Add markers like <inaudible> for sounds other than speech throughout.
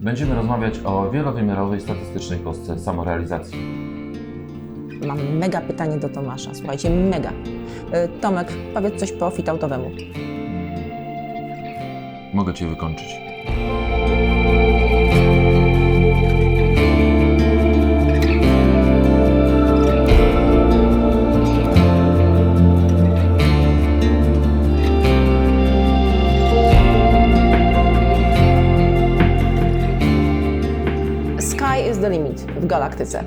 Będziemy rozmawiać o wielowymiarowej statystycznej kostce samorealizacji. Mam mega pytanie do Tomasza. Słuchajcie, mega. Y, Tomek, powiedz coś po fitautowemu. Mogę Cię wykończyć. Limit w galaktyce.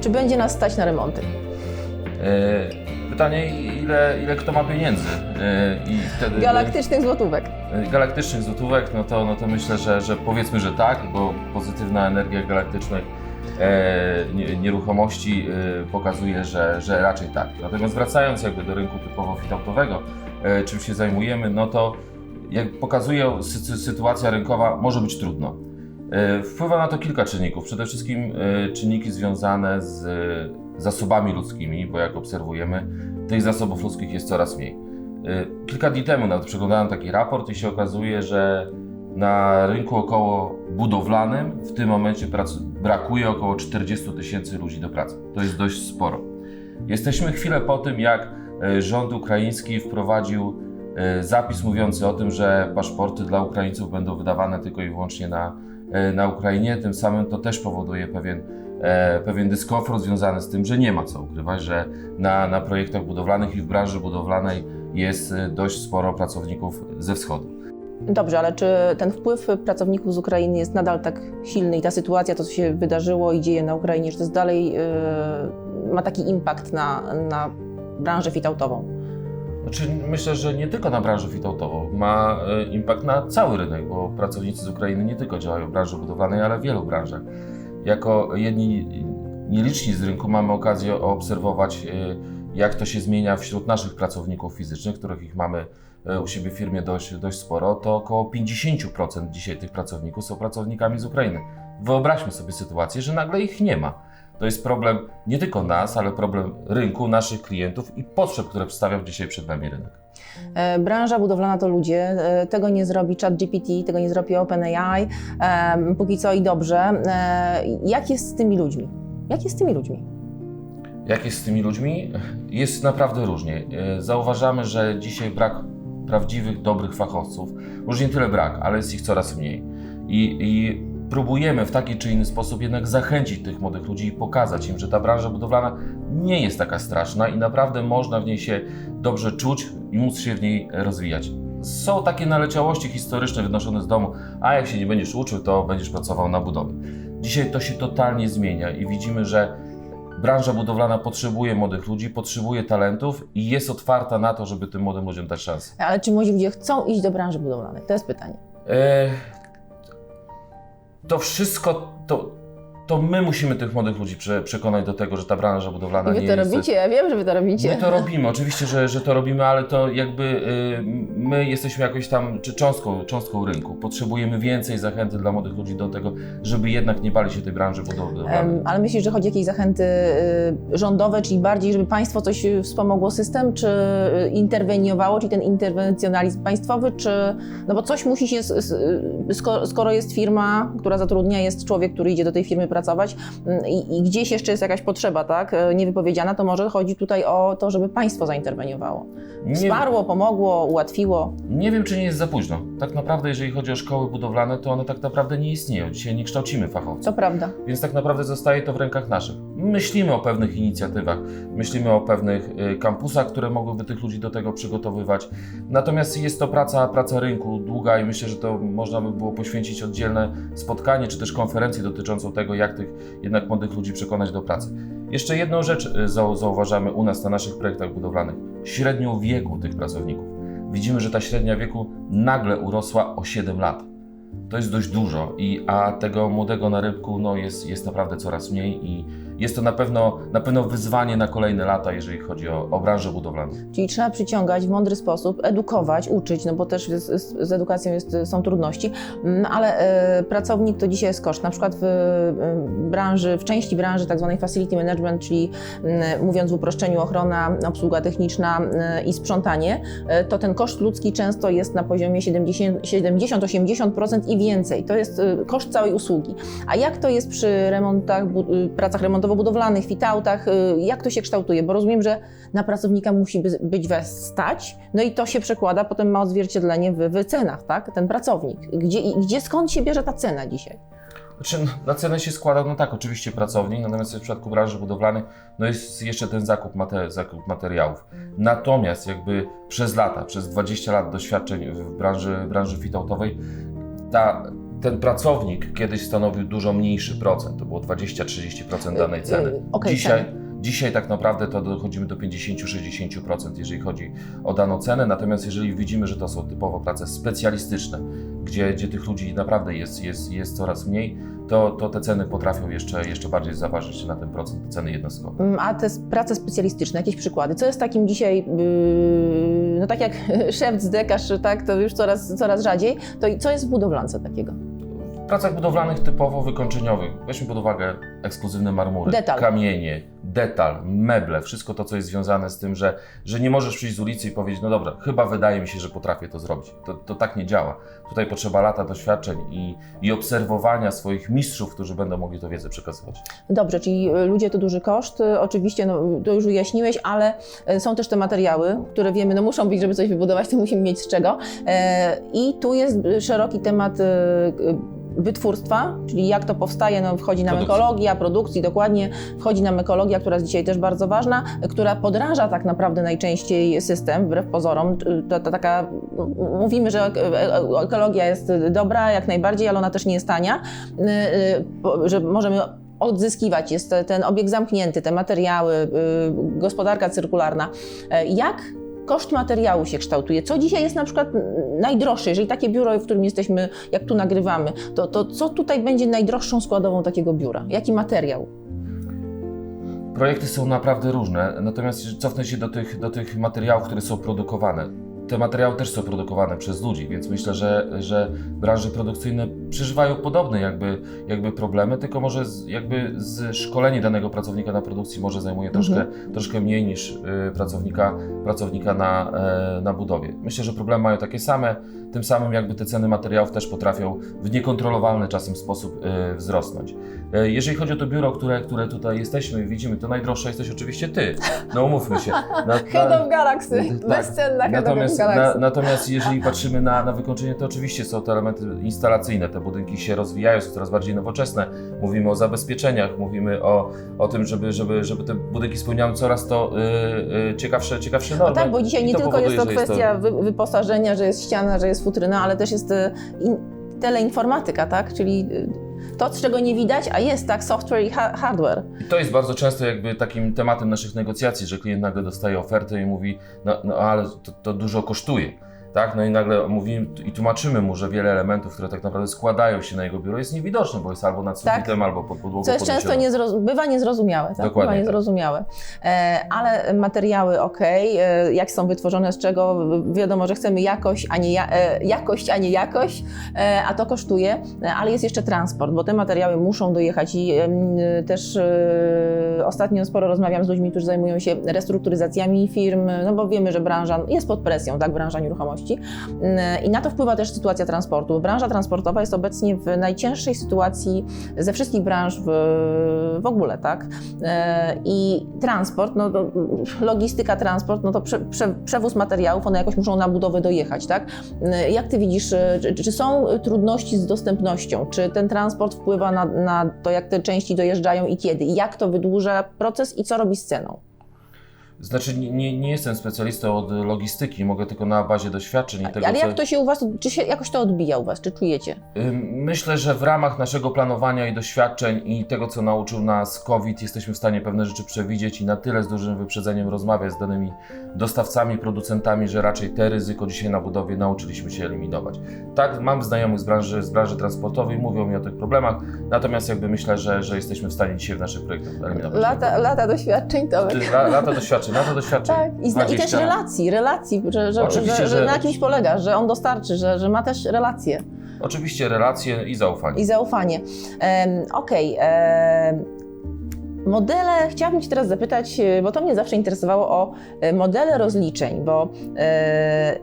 Czy będzie nas stać na remonty? E, Pytanie, ile, ile kto ma pieniędzy? E, I wtedy Galaktycznych złotówek. e, galaktycznych złotówek, no to, no to myślę, że, że powiedzmy, że tak, bo pozytywna energia galaktycznych e, nie- nieruchomości e, pokazuje, że, że raczej tak. Natomiast wracając jakby do rynku typowo fitautowego, e, czym się zajmujemy, no to jak pokazuje sy- sytuacja rynkowa, może być trudno. E, Wpływa na to kilka czynników. Przede wszystkim e, czynniki związane z e, zasobami ludzkimi, bo jak obserwujemy, tych zasobów ludzkich jest coraz mniej. Kilka dni temu nawet przeglądałem taki raport i się okazuje, że na rynku około budowlanym w tym momencie brakuje około 40 tysięcy ludzi do pracy. To jest dość sporo. Jesteśmy chwilę po tym, jak rząd ukraiński wprowadził zapis mówiący o tym, że paszporty dla Ukraińców będą wydawane tylko i wyłącznie na, na Ukrainie. Tym samym to też powoduje pewien, e, pewien dyskomfort związany z tym, że nie ma co ukrywać, że na, na projektach budowlanych i w branży budowlanej jest e, dość sporo pracowników ze wschodu. Dobrze, ale czy ten wpływ pracowników z Ukrainy jest nadal tak silny i ta sytuacja, to co się wydarzyło i dzieje na Ukrainie, że to jest dalej yy, ma taki impact na, na branżę fitautową? Znaczy, myślę, że nie tylko na branżę fitautową, ma e, impact na cały rynek, bo pracownicy z Ukrainy nie tylko działają w branży budowlanej, ale w wielu branżach. Jako jedni nieliczni z rynku mamy okazję obserwować, e, jak to się zmienia wśród naszych pracowników fizycznych, których ich mamy e, u siebie w firmie dość, dość sporo, to około 50% dzisiaj tych pracowników są pracownikami z Ukrainy. Wyobraźmy sobie sytuację, że nagle ich nie ma. To jest problem nie tylko nas, ale problem rynku, naszych klientów i potrzeb, które przedstawia dzisiaj przed nami rynek. E, Branża budowlana to ludzie, e, tego nie zrobi ChatGPT, tego nie zrobi OpenAI, e, póki co i dobrze. Jak jest z tymi ludźmi? Jak jest z tymi ludźmi? Jak jest z tymi ludźmi? Jest naprawdę różnie. Zauważamy, że dzisiaj brak prawdziwych, dobrych fachowców. Może nie tyle brak, ale jest ich coraz mniej. I, I próbujemy w taki czy inny sposób jednak zachęcić tych młodych ludzi i pokazać im, że ta branża budowlana nie jest taka straszna i naprawdę można w niej się dobrze czuć i móc się w niej rozwijać. Są takie naleciałości historyczne wynoszone z domu, a jak się nie będziesz uczył, to będziesz pracował na budowie. Dzisiaj to się totalnie zmienia i widzimy, że branża budowlana potrzebuje młodych ludzi, potrzebuje talentów i jest otwarta na to, żeby tym młodym ludziom dać szansę. Ale czy młodzi ludzie chcą iść do branży budowlanej? To jest pytanie. E, to wszystko, to, to my musimy tych młodych ludzi prze, przekonać do tego, że ta branża budowlana I wy nie to jest... robicie, ja wiem, że wy to robicie. My to robimy, oczywiście, że, że to robimy, ale to jakby y, my jesteśmy jakoś tam, czy cząstką, cząstką rynku. Potrzebujemy więcej zachęty dla młodych ludzi do tego, żeby jednak nie bali się tej branży budowlanej. Em, Ale myślisz, że chodzi o jakieś zachęty y, rządowe, czyli bardziej, żeby państwo coś y, wspomogło system, czy y, interweniowało, czyli ten interwencjonalizm państwowy, czy... No bo coś musi się... y, Skoro, skoro jest firma, która zatrudnia, jest człowiek, który idzie do tej firmy pracować mm, i, i gdzieś jeszcze jest jakaś potrzeba, tak, y, niewypowiedziana, to może chodzi tutaj o to, żeby państwo zainterweniowało. Nie- Wsparło, pomogło, ułatwiło. Nie wiem, czy nie jest za późno. Tak naprawdę, jeżeli chodzi o szkoły budowlane, to one tak naprawdę nie istnieją. Dzisiaj nie kształcimy fachowców. To prawda. Więc tak naprawdę zostaje to w rękach naszych. Myślimy o pewnych inicjatywach, myślimy o pewnych y, kampusach, które mogłyby tych ludzi do tego przygotowywać. Natomiast jest to praca, praca rynku długa i myślę, że to można by było poświęcić oddzielne spotkanie czy też konferencję dotyczącą tego, jak tych jednak młodych ludzi przekonać do pracy. Jeszcze jedną rzecz y, zau- zauważamy u nas na naszych projektach budowlanych. Średnią wieku tych pracowników. Widzimy, że ta średnia wieku nagle urosła o 7 lat. To jest dość dużo, i, a tego młodego na rybku no, jest, jest naprawdę coraz mniej i jest to na pewno, na pewno wyzwanie na kolejne lata, jeżeli chodzi o, o branżę budowlaną. Czyli trzeba przyciągać w mądry sposób, edukować, uczyć, no bo też z, z, edukacją jest, są trudności, Mm, ale e, pracownik to dzisiaj jest koszt. Na przykład w e, branży, w części branży tak zwanej facility management, czyli mm, mówiąc w uproszczeniu ochrona, obsługa techniczna e, i sprzątanie, e, to ten koszt ludzki często jest na poziomie 70 70-80% i więcej. To jest e, koszt całej usługi. A jak to jest przy remontach, bu- y, pracach remontowo-budowlanych, fit-outach, y, jak to się kształtuje? Bo rozumiem, że na pracownika musi by- być stać, no i to się przekłada, potem ma odzwierciedlenie w, w cenach, tak? Ten pracownik. Gdzie, gdzie, skąd się bierze ta cena dzisiaj? Znaczy, na cenę się składa, no tak, oczywiście pracownik, natomiast w przypadku branży budowlanej, no jest jeszcze ten zakup, mate, zakup materiałów. Natomiast jakby przez lata, przez 20 lat doświadczeń w branży, branży fitoutowej, ta, ten pracownik kiedyś stanowił dużo mniejszy procent, to było 20-30% danej ceny. Yy, okej, dzisiaj, dzisiaj tak naprawdę to dochodzimy do 50-60%, jeżeli chodzi o daną cenę, natomiast jeżeli widzimy, że to są typowo prace specjalistyczne, gdzie, gdzie tych ludzi naprawdę jest, jest, jest coraz mniej, to, to te ceny potrafią jeszcze, jeszcze bardziej zaważyć na ten procent ceny jednostkowe. Mm, A te prace specjalistyczne, jakieś przykłady? Co jest takim dzisiaj, yy, no tak jak <laughs> szef, dekarz, tak, to już coraz, coraz rzadziej, to i co jest w budowlance takiego? W pracach budowlanych typowo wykończeniowych weźmy pod uwagę ekskluzywne marmury, Detal. kamienie, detal, meble, wszystko to, co jest związane z tym, że, że nie możesz przyjść z ulicy i powiedzieć, no dobra, chyba wydaje mi się, że potrafię to zrobić. To, to tak nie działa. Tutaj potrzeba lata doświadczeń i, i obserwowania swoich mistrzów, którzy będą mogli tę wiedzę przekazywać. Dobrze, czyli y, ludzie to duży koszt, y, oczywiście no, to już wyjaśniłeś, ale y, są też te materiały, które wiemy, no muszą być, żeby coś wybudować, to musimy mieć z czego. E, I tu jest szeroki temat wytwórstwa, czyli jak to powstaje, no wchodzi nam Produkcji. ekologia, produkcji, dokładnie, wchodzi nam ekologia, która jest dzisiaj też bardzo ważna, która podraża tak naprawdę najczęściej system, wbrew pozorom. To, to taka, mówimy, że e- ekologia jest dobra jak najbardziej, ale ona też nie jest tania, Y, y, że możemy odzyskiwać. Jest te- ten obieg zamknięty, te materiały, y, gospodarka cyrkularna. E, Jak koszt materiału się kształtuje? Co dzisiaj jest na przykład najdroższe? Jeżeli takie biuro, w którym jesteśmy, jak tu nagrywamy, to, to co tutaj będzie najdroższą składową takiego biura? Jaki materiał? Projekty są naprawdę różne, natomiast cofnę się do tych, do tych materiałów, które są produkowane. Te materiały też są produkowane przez ludzi, więc myślę, że, że branże produkcyjne przeżywają podobne jakby, jakby problemy, tylko może z, jakby z szkolenie danego pracownika na produkcji może zajmuje troszkę, troszkę mniej niż y, pracownika, pracownika na, e, na budowie. Myślę, że problemy mają takie same, tym samym jakby te ceny materiałów też potrafią w niekontrolowalny czasem sposób y, wzrosnąć. E, Jeżeli chodzi o to biuro, które, które tutaj jesteśmy i widzimy, to najdroższa jesteś oczywiście ty. No umówmy się. <laughs> Na, Head of Galaxy, <laughs> Tak. bezcenna Head Natomiast, of Galaxy. na, natomiast jeżeli patrzymy na, na wykończenie, to oczywiście są to elementy instalacyjne. Te budynki się rozwijają, są coraz bardziej nowoczesne. Mówimy o zabezpieczeniach, mówimy o, o tym, żeby, żeby, żeby te budynki spełniały coraz to y, y, ciekawsze, ciekawsze normy. No tak, bo dzisiaj nie to tylko jest powoduje, to że kwestia wy, wyposażenia, że jest ściana, że jest futryna, ale też jest y, in, teleinformatyka, tak? Czyli to, czego nie widać, a jest, tak? Software i ha hardware. I to jest bardzo często jakby takim tematem naszych negocjacji, że klient nagle dostaje ofertę i mówi, no, no ale to, to dużo kosztuje. Tak? No i nagle mówimy i tłumaczymy mu, że wiele elementów, które tak naprawdę składają się na jego biuro jest niewidoczne, bo jest albo nad sufitem, albo pod podłogą Tak. Co jest często bywa niezrozumiałe, tak? Dokładnie bywa tak. niezrozumiałe. E, ale materiały ok, e, jak są wytworzone, z czego wiadomo, że chcemy jakość, a nie, ja, e, jakość, a nie jakość, e, a to kosztuje, e, ale jest jeszcze transport, bo te materiały muszą dojechać i em, też e, ostatnio sporo rozmawiam z ludźmi, którzy zajmują się restrukturyzacjami firm, no bo wiemy, że branża jest pod presją, tak, branża nieruchomości Mm, i na to wpływa też sytuacja transportu. Branża transportowa jest obecnie w najcięższej sytuacji ze wszystkich branż w, w ogóle, tak? E, I transport, no logistyka, transport, no to prze, prze, przewóz materiałów, one jakoś muszą na budowę dojechać, tak? E, Jak ty widzisz, e, czy, czy są trudności z dostępnością? Czy ten transport wpływa na, na to, jak te części dojeżdżają i kiedy? Jak to wydłuża proces i co robi z ceną? Znaczy nie, nie, jestem specjalistą od logistyki, mogę tylko na bazie doświadczeń i tego, Ale co... jak to się u Was, czy się jakoś to odbija u Was, czy czujecie? Myślę, że w ramach naszego planowania i doświadczeń i tego, co nauczył nas COVID, jesteśmy w stanie pewne rzeczy przewidzieć i na tyle z dużym wyprzedzeniem rozmawiać z danymi dostawcami, producentami, że raczej te ryzyko dzisiaj na budowie nauczyliśmy się eliminować. Tak, mam znajomych z branży, z branży transportowej, mówią mi o tych problemach, natomiast jakby myślę, że, że jesteśmy w stanie dzisiaj w naszych projektach eliminować. Lata, lata doświadczeń to. Ty- La, doświadczeń, lata doświadczeń. Tak, i, zna, i też 20 relacji, relacji, że, że, Oczywiście, że, że, że- na kimś polega, że on dostarczy, że, że ma też relacje Oczywiście relacje i zaufanie. i zaufanie. Em, Okej. em, Modele, chciałabym Cię teraz zapytać, e, bo to mnie zawsze interesowało o e, modele rozliczeń, bo e,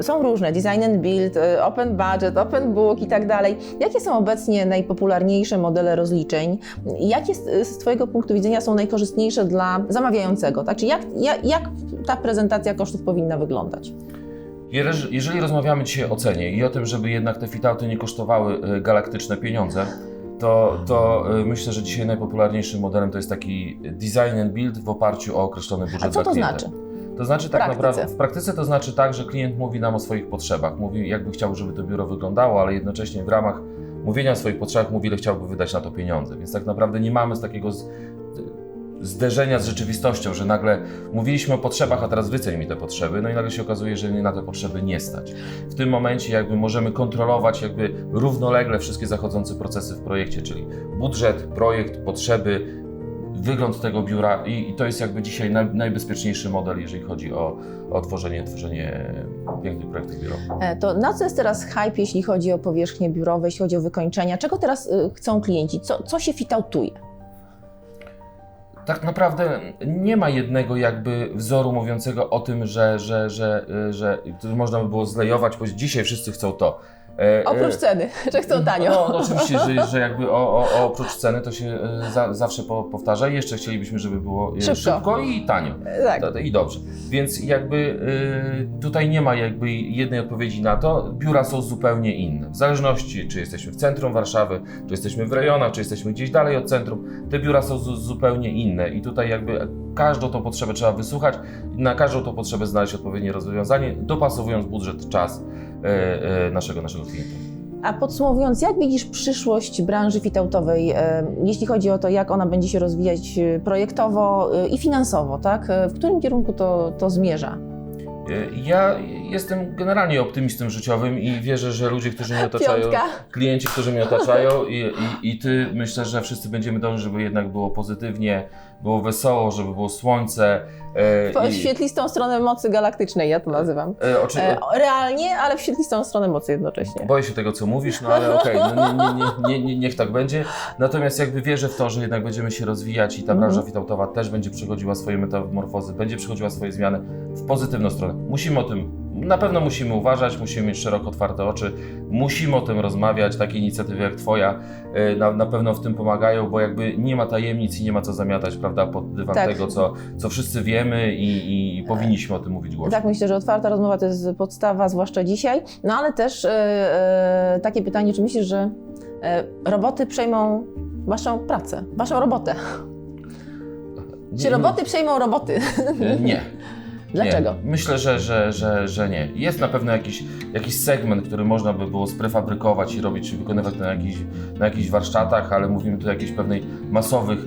są różne, design and build, e, open budget, open book i tak dalej. Jakie są obecnie najpopularniejsze modele rozliczeń? Jakie z, Twojego punktu widzenia są najkorzystniejsze dla zamawiającego? Tak? Czy jak, jak, jak ta prezentacja kosztów powinna wyglądać? Jeż- Jeżeli rozmawiamy dzisiaj o cenie i o tym, żeby jednak te fitauty nie kosztowały e, galaktyczne pieniądze, to, to e, myślę, że dzisiaj najpopularniejszym modelem to jest taki design and build w oparciu o określony budżet A co to znaczy? To znaczy tak praktyce? naprawdę, w praktyce to znaczy tak, że klient mówi nam o swoich potrzebach, mówi jakby chciał, żeby to biuro wyglądało, ale jednocześnie w ramach mówienia o swoich potrzebach mówi, ile chciałby wydać na to pieniądze. Więc tak naprawdę nie mamy z takiego z, zderzenia z rzeczywistością, że nagle mówiliśmy o potrzebach, a teraz wyceń mi te potrzeby, no i nagle się okazuje, że na te potrzeby nie stać. W tym momencie jakby możemy kontrolować jakby równolegle wszystkie zachodzące procesy w projekcie, czyli budżet, projekt, potrzeby, wygląd tego biura i, i to jest jakby dzisiaj naj, najbezpieczniejszy model, jeżeli chodzi o, o tworzenie, tworzenie pięknych projektów biurowych. E, To na co jest teraz hype, jeśli chodzi o powierzchnie biurowe, jeśli chodzi o wykończenia? Czego teraz y, chcą klienci? Co, co się fitautuje? Tak naprawdę nie ma jednego jakby wzoru mówiącego o tym, że, że, że, że, że można by było zlejować, bo dzisiaj wszyscy chcą to. E, Oprócz e, ceny, <laughs> że chcą tanio. No, no oczywiście, że, że jakby o, o, oprócz ceny to się e, za, zawsze po, powtarza i jeszcze chcielibyśmy, żeby było e, Szybko. szybko i tanio. Tak. To- to I dobrze. Więc jakby tutaj nie ma jakby jednej odpowiedzi na to. Biura są zupełnie inne. W zależności, czy jesteśmy w centrum Warszawy, czy jesteśmy w rejonach, czy jesteśmy gdzieś dalej od centrum, te biura są zu- zupełnie inne. I tutaj jakby każdą tą potrzebę trzeba wysłuchać, na każdą tą potrzebę znaleźć odpowiednie rozwiązanie, dopasowując budżet, czas naszego, naszego klienta. A podsumowując, jak widzisz przyszłość branży fitautowej, e, jeśli chodzi o to, jak ona będzie się rozwijać e, projektowo e, i finansowo, tak? E, W którym kierunku to, to zmierza? Ja jestem generalnie optymistą życiowym i wierzę, że ludzie, którzy mnie otaczają, Piątka. klienci, którzy mnie otaczają i, i, i ty, myślę, że wszyscy będziemy dążyć, żeby jednak było pozytywnie, było wesoło, żeby było słońce. e, W i- świetlistą stronę mocy galaktycznej, ja to nazywam. e, oczy, E, Realnie, ale w świetlistą stronę mocy jednocześnie. Boję się tego, co mówisz, no ale okej, no, nie, nie, nie, nie, nie, niech tak będzie. Natomiast jakby wierzę w to, że jednak będziemy się rozwijać i ta branża fitautowa też będzie przechodziła swoje metamorfozy, będzie przechodziła swoje zmiany w pozytywną stronę. Musimy o tym, na pewno musimy uważać, musimy mieć szeroko otwarte oczy, musimy o tym rozmawiać. Takie inicjatywy jak Twoja e, na, na pewno w tym pomagają, bo jakby nie ma tajemnic i nie ma co zamiatać, prawda, pod dywan Tak. tego, co, co wszyscy wiemy i, i, powinniśmy o tym mówić głośno. Tak, myślę, że otwarta rozmowa to jest podstawa, zwłaszcza dzisiaj. No ale też e, takie pytanie, czy myślisz, że e, roboty przejmą waszą pracę, waszą robotę? Czy roboty przejmą roboty? Nie. Dlaczego? Nie. Myślę, że, że, że, że nie. Jest na pewno jakiś, jakiś segment, który można by było sprefabrykować i robić, wykonywać na jakichś, na jakichś warsztatach, ale mówimy tu o jakichś pewnej masowych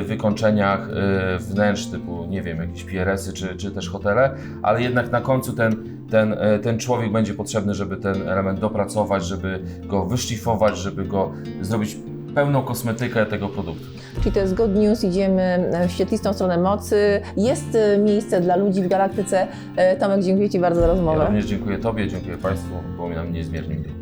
y, wykończeniach y, wnętrz, typu, nie wiem, jakieś PRS-y czy, czy też hotele, ale jednak na końcu ten, ten, y, ten człowiek będzie potrzebny, żeby ten element dopracować, żeby go wyszlifować, żeby go zrobić pełną kosmetykę tego produktu. Czyli to jest good news, idziemy w świetlistą stronę mocy. Jest e, miejsce dla ludzi w galaktyce. E, Tomek, dziękuję Ci bardzo za Ja rozmowę. również dziękuję Tobie, dziękuję Państwu, było mi nam niezmiernie miło.